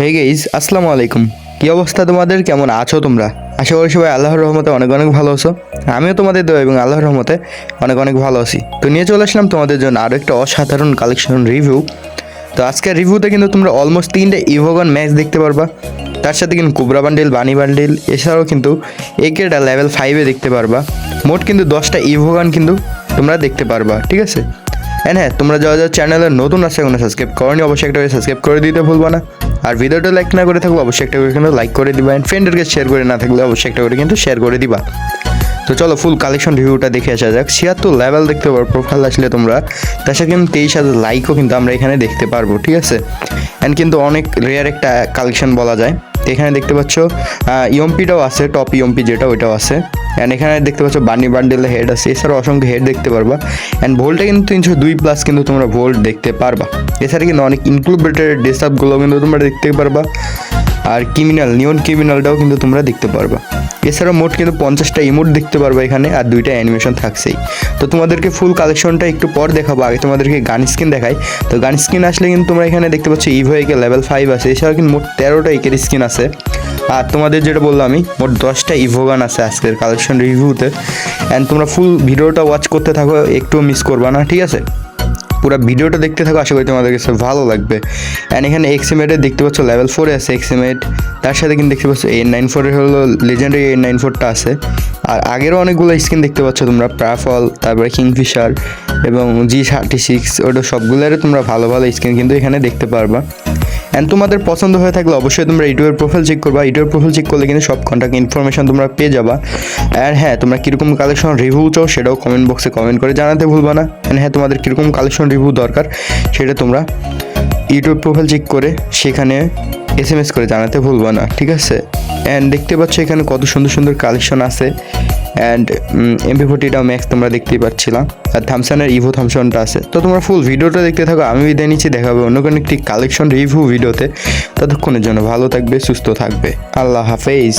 হে gauge আসসালামু আলাইকুম। কি অবস্থা তোমাদের? কেমন আছো তোমরা? আশা করি সবাই আল্লাহর রহমতে অনেক অনেক ভালো আছো। আমিও তোমাদের দেবো এবং আল্লাহর রহমতে অনেক অনেক ভালো আছি। তো নিয়ে চলে আসলাম তোমাদের জন্য আরও একটা অসাধারণ কালেকশন রিভিউ তো আজকের রিভিউতে কিন্তু তোমরা অলমোস্ট তিনটে ইভোগান ম্যাচ দেখতে পারবা। তার সাথে কিন্তু কুবরা বান্ডেল বানি বান্ডেল এছাড়াও কিন্তু একেটা লেভেল ফাইভে দেখতে পারবা। মোট কিন্তু দশটা ইভোগান কিন্তু তোমরা দেখতে পারবা, ঠিক আছে? হ্যাঁ হ্যাঁ তোমরা যারা যারা চ্যানেলে নতুন আছে, এখনও সাবস্ক্রাইব করনি, অবশ্যই একটা করে সাবস্ক্রাইব করে দিতে ভুলবা না। আর ভিডিওটা লাইক না করে থাকলে অবশ্যই একটা করে কিন্তু লাইক করে দিবা অ্যান্ড ফ্রেন্ডেরকে শেয়ার করে না থাকলে অবশ্যই একটা করে কিন্তু শেয়ার করে দিবা। তো চলো ফুল কালেকশন রিভিউটা দেখে আসা যাক। ছিয়াত্তর লেভেল দেখতে পারো প্রোফাইল আসলে তোমরা। তার সাথে কিন্তু তেইশ হাজার লাইকও কিন্তু আমরা এখানে দেখতে পারব, ঠিক আছে? অ্যান্ড কিন্তু অনেক রেয়ার একটা কালেকশন বলা যায়। এখানে দেখতে পাচ্ছ ইএমপিটাও আছে টপ ইএমপি যেটা ওইটাও আছে। অ্যান্ড এখানে দেখতে পাচ্ছ বানি বান্ডেলের হেড আছে। এছাড়াও অসংখ্য হেড দেখতে পারবা। অ্যান্ড ভোল্টটা কিন্তু তিনশো দুই প্লাস কিন্তু তোমরা ভোল্ট দেখতে পারবা। এছাড়া কিন্তু অনেক ইনক্লুবেটেড ডিস্টার্বগুলো কিন্তু তোমরা দেখতে পারবা। আর ক্রিমিনাল নিয়ন ক্রিমিনালটাও কিন্তু তোমরা দেখতে পারবা। এছাড়াও মোট কিন্তু পঞ্চাশটা ইমোট দেখতে পারবা এখানে, আর দুইটা অ্যানিমেশন থাকছেই। তো তোমাদেরকে ফুল কালেকশনটা একটু পর দেখাবো, আগে তোমাদেরকে গান স্কিন দেখাই। তো গান স্কিন আসলে কিন্তু তোমরা এখানে দেখতে পাচ্ছ ইভো একে লেভেল ফাইভ আছে। এছাড়াও কিন্তু মোট তেরোটা একের স্কিন আছে। আর তোমাদের যেটা বললাম আমি, মোট দশটা ইভো গান আছে আজকের কালেকশন রিভিউতে অ্যান্ড তোমরা ফুল ভিডিওটা ওয়াচ করতে থাকো, একটুও মিস করবা না, ঠিক আছে? পুরো ভিডিওটা দেখতে থাকো, আশা করি তোমাদের কাছে ভালো লাগবে। অ্যান্ড এখানে এক্সিমেটে দেখতে পাচ্ছ লেভেল ফোরে আছে এক্সিমেট তার সাথে কিন্তু দেখতে পাচ্ছ এ নাইন ফোরের হলো লেজেন্ডারি এ নাইন ফোরটা আছে। আর আগেরও অনেকগুলো স্কিন দেখতে পাচ্ছ তোমরা প্রাফল তারপরে কিংফিশার এবং জি থার্টি সিক্স ওটা সবগুলোরই তোমরা ভালো ভালো স্কিন কিন্তু এখানে দেখতে পারবা। অ্যান্ড তোমাদের পছন্দ হয়ে থাকলে অবশ্যই তোমরা ইউটিউবের প্রোফাইল চেক করবা। ইউটিউবের প্রোফাইল চেক করলে কিন্তু সব কন্ট্যাক্ট ইনফরমেশন তোমরা পেয়ে যাবা। আর হ্যাঁ তোমরা কীরকম কালেকশন রিভিউ চাও সেটাও কমেন্ট বক্সে কমেন্ট করে জানাতে ভুলবা না। অ্যান্ড হ্যাঁ তোমাদের কীরকম কালেকশন রিভিউ দরকার সেটা তোমরা ইউটিউব প্রোফাইল চেক করে সেখানে এস এম এস করে জানাতে ভুলবা না, ঠিক আছে? অ্যান্ড দেখতে পাচ্ছ এখানে কত সুন্দর সুন্দর কালেকশন আছে। অ্যান্ড এমপি ফোর্টিটাও ম্যাক্স তোমরা দেখতেই পাচ্ছিলাম আর থামসানের ইভো থামসানটা আছে। তো তোমরা ফুল ভিডিওটা দেখতে থাকো, আমি বিদায় নিচ্ছি দেখাবে অন্য কোনো একটি কালেকশন রিভিউ ভিডিওতে। ততক্ষণের জন্য ভালো থাকবে, সুস্থ থাকবে। আল্লাহ হাফেজ।